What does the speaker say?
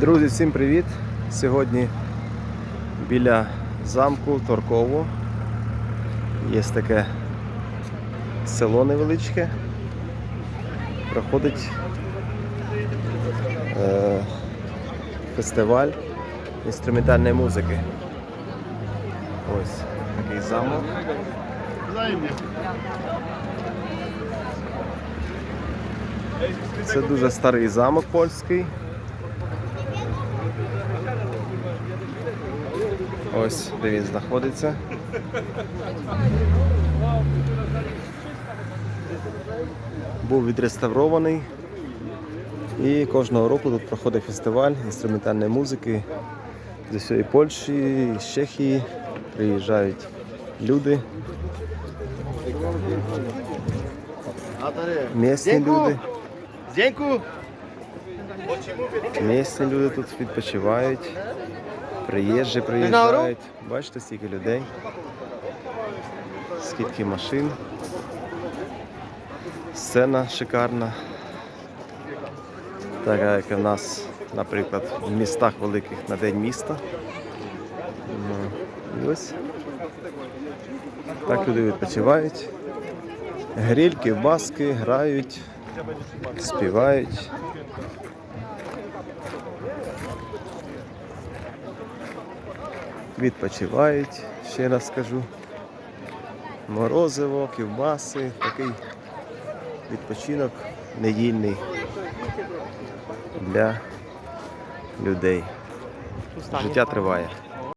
Друзі, всім привіт! Сьогодні біля замку Торково є таке село невеличке. Проходить е, фестиваль інструментальної музики. Ось такий замок. Це дуже старий замок польський. Ось де він знаходиться. Був відреставрований. І кожного року тут проходить фестиваль інструментальної музики з усієї Польщі, з Чехії. Приїжджають люди, місні люди. Місні люди тут відпочивають, приїжджі приїжджають. Бачите, скільки людей, скільки машин. Сцена шикарна. Така, як і в нас, наприклад, в містах великих на День міста. І ось так люди відпочивають. Гриль, ковбаски, грають, співають. Відпочивають, ще раз скажу. Морозиво, ківбаси, такий відпочинок недільний для людей. Життя триває.